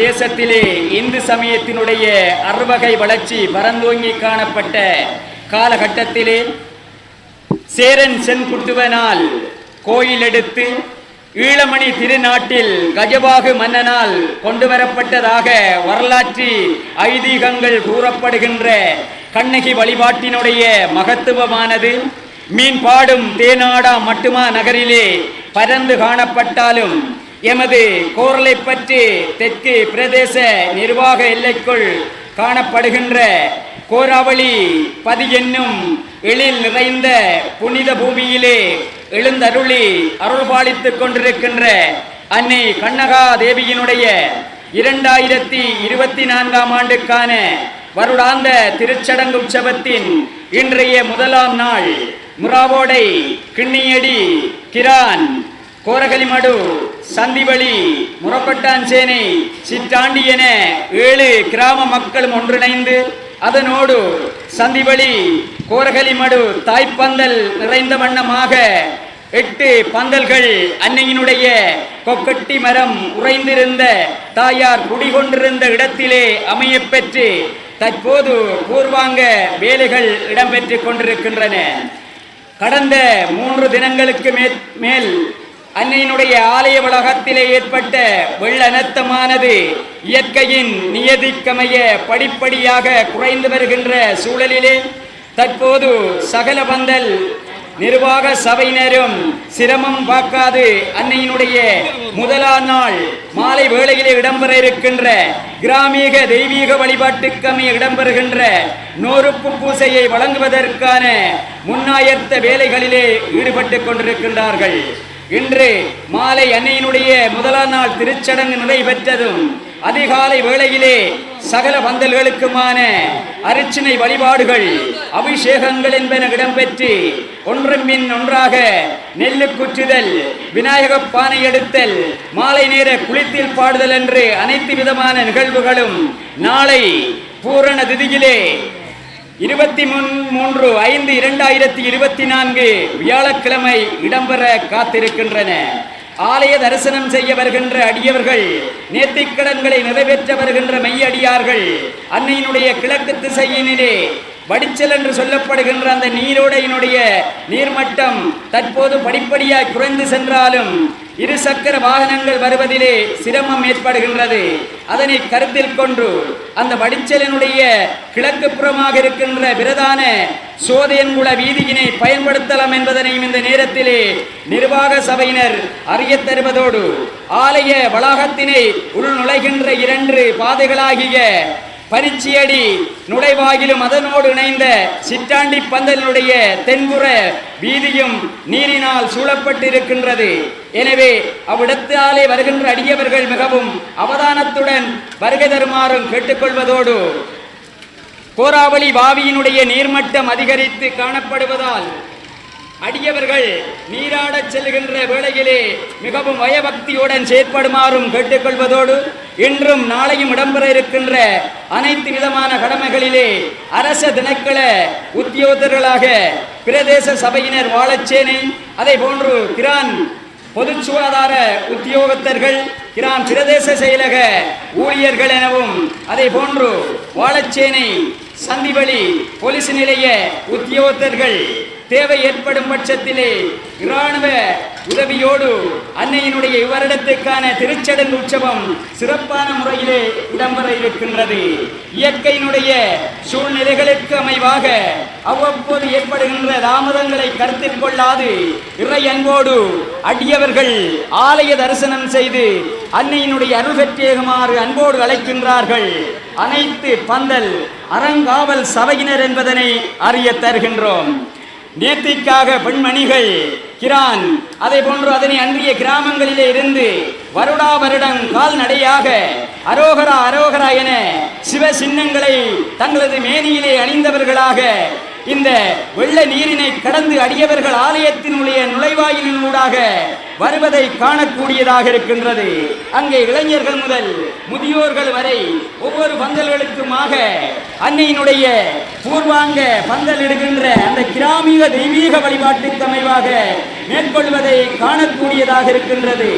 தேசத்திலே இந்து சமயத்தினுடைய அறுவகை வளர்ச்சி பரந்தோங்கி காணப்பட்ட காலகட்டத்திலே சேரன் செங்குட்டுவனால் கோயில் எடுத்து ஈழமணி திருநாட்டில் கஜபாகு மன்னனால் கொண்டு வரப்பட்டதாக வரலாற்று ஐதீகங்கள் கூறப்படுகின்ற கண்ணகி வழிபாட்டினுடைய மகத்துவமானது. மீன் பாடும் தேனாடா மட்டுமா நகரிலே பரந்து காணப்பட்டாலும் எமது கோரலை பற்றி தெற்கு பிரதேச நிர்வாக எல்லைக்குள் காணப்படுகின்ற கோராவளி பதி என்னும் எழில் நிறைந்த புனித பூமியிலே எழுந்தருளி அருள்பாலித்துக் கொண்டிருக்கின்ற அன்னை கண்ணகா தேவியினுடைய இரண்டாயிரத்தி இருபத்தி நான்காம் ஆண்டுக்கான வருடாந்த திருச்சடங்கு உற்சவத்தின் இன்றைய முதலாம் நாள். முராவோடை கிண்ணியடி கிரான் கோரகலிமடு சந்திவழி முரப்பட்டாஞ்சேனை சிற்றாண்டி என ஏழு கிராம மக்களும் ஒன்றிணைந்து அதனோடு சந்திவழி கோரகலிமடு தாய்ப்பந்தல் நிறைந்த வண்ணமாக எட்டு பந்தல்கள் அன்னையினுடைய கொக்கட்டி மரம் உறைந்திருந்த தாயார் குடிகொண்டிருந்த இடத்திலே அமையப்பெற்று தற்போது பூர்வாங்க வேலைகள் இடம்பெற்று கொண்டிருக்கின்றன. கடந்த மூன்று தினங்களுக்கு மேல் அன்னையினுடைய ஆலய வளாகத்திலே ஏற்பட்ட வெள்ளநத்தமானது இயற்கையின் நியதிக்கமைய படிப்படியாக குறைந்து வருகின்ற சூழலிலே தற்போது சகல பந்தல் நிர்வாக சபையினரும் சிரமம் பார்க்காது அன்னையினுடைய முதலாம் நாள் மாலை வேளையிலே இடம்பெற இருக்கின்ற கிராமீக தெய்வீக வழிபாட்டுக்கமைய இடம்பெறுகின்ற நோருப்பு பூசையை வழங்குவதற்கான முன்னாயத்த வேலைகளிலே ஈடுபட்டுக் கொண்டிருக்கின்றார்கள். இன்று மாலை அன்னையினுடைய முதலாம் நாள் திருச்சடங்கு நடைபெற்றதும் அதிகாலை வேளையிலே சகல பந்தல்களுக்குமான அரிச்சனை வழிபாடுகள் அபிஷேகங்கள் என்பன இடம்பெற்று ஒன்றன் மின் ஒன்றாக நெல்லு குற்றுதல் விநாயக பானை எடுத்தல் மாலை நேர குளித்தில் பாடுதல் என்று அனைத்து விதமான நிகழ்வுகளும் நாளை பூரண திதியிலே இருபத்தி மூன்று ஐந்து இரண்டாயிரத்தி இருபத்தி நான்கு வியாழக்கிழமை இடம்பெற காத்திருக்கின்றன. ஆலய தரிசனம் செய்ய வருகின்ற அடியவர்கள் நேர்த்திக்கடன்களை நிறைவேற்ற வருகின்ற மெய்யடியார்கள் அன்னையினுடைய கிழக்கு திசையினிலே வடிச்சல் என்று சொல்லப்படுகின்ற அந்த நீரோடையினுடைய நீர்மட்டம் தற்போது படிப்படியாய் குறைந்து சென்றாலும் இரு சக்கர வாகனங்கள் வருவதிலே சிரமம் ஏற்படுகின்றது. அதனை கருத்தில் கொண்டு அந்த வடிச்சலினுடைய கிழக்கு புறமாக இருக்கின்ற பிரதான சோதையன்குள வீதியினை பயன்படுத்தலாம் என்பதனையும் இந்த நேரத்திலே நிர்வாக சபையினர் அறியத் தருவதோடு ஆலய வளாகத்தினை உள் நுழைகின்ற இரண்டு பாதைகளாகிய பரிச்சியடி. நுழைவாயிலும் அதனோடு இணைந்த சிற்றாண்டி பந்தலினுடைய தென்புற வீதியும் நீரினால் சூழப்பட்டிருக்கின்றது. எனவே அவ்விடத்தாலே வருகின்ற அடியவர்கள் மிகவும் அவதானத்துடன் வருகை தருமாறும் கேட்டுக்கொள்வதோடு கோராவளி பாவியினுடைய நீர்மட்டம் அதிகரித்து காணப்படுவதால் அடியவர்கள் நீராடச் செல்கின்ற வேளையிலே மிகவும் வயபக்தியுடன் செயற்படுமாறும் கேட்டுக்கொள்வதோடு இன்றும் நாளையும் இடம்பெற இருக்கின்ற அனைத்து விதமான கடமைகளிலே அரச தினக்கள உத்தியோகர்களாக பிரதேச சபையினர் வாழச்சேனை அதை போன்று கிரான் பொது சுகாதார உத்தியோகத்தர்கள் கிரான் பிரதேச செயலக ஊழியர்கள் எனவும் அதை போன்று வாழச்சேனை சந்திவழி போலீஸ் நிலைய உத்தியோகத்தர்கள் தேவை ஏற்படும் பட்சத்திலே இராணுவ உதவியோடு அன்னையினுடைய இவரிடத்துக்கான திருச்சடங்கு உற்சவம் சிறப்பான முறையிலே இடம்பெற இருக்கின்றது. இயற்கையினுடைய சூழ்நிலைகளுக்கு அமைவாக அவ்வப்போது ஏற்படுகின்ற தாமதங்களை கருத்தில் கொள்ளாது இறை அன்போடு அடியவர்கள் ஆலய தரிசனம் செய்து அன்னையினுடைய அருள் பெற்றேகுமாறு அன்போடு அழைக்கின்றார்கள். அனைத்து பந்தல் அறங்காவல் சபையினர் என்பதனை அறியத் தருகின்றோம். நேர்த்திக்காக பெண்மணிகள் கிரான். அதை போன்று அதனை அன்றிய கிராமங்களிலே இருந்து வருடா வருடம் கால்நடையாக அரோகரா அரோகரா என சிவ சின்னங்களை தங்களது மேனியிலே அணிந்தவர்களாக இந்த வெள்ள நீரினை கடந்து அடியவர்கள் ஆலயத்தினுடைய நுழைவாயிலினூடாக வருவதை காணக்கூடியதாக இருக்கின்றது. அங்கே இளைஞர்கள் முதல் முதியோர்கள் வரை ஒவ்வொரு பந்தல்களுக்குமாக அன்னையினுடைய பூர்வாங்க பந்தல் இடுகின்ற அந்த கிராமிய தெய்வீக வழிபாட்டுக்கு அமைவாக மேற்கொள்வதை காணக்கூடியதாக இருக்கின்றது.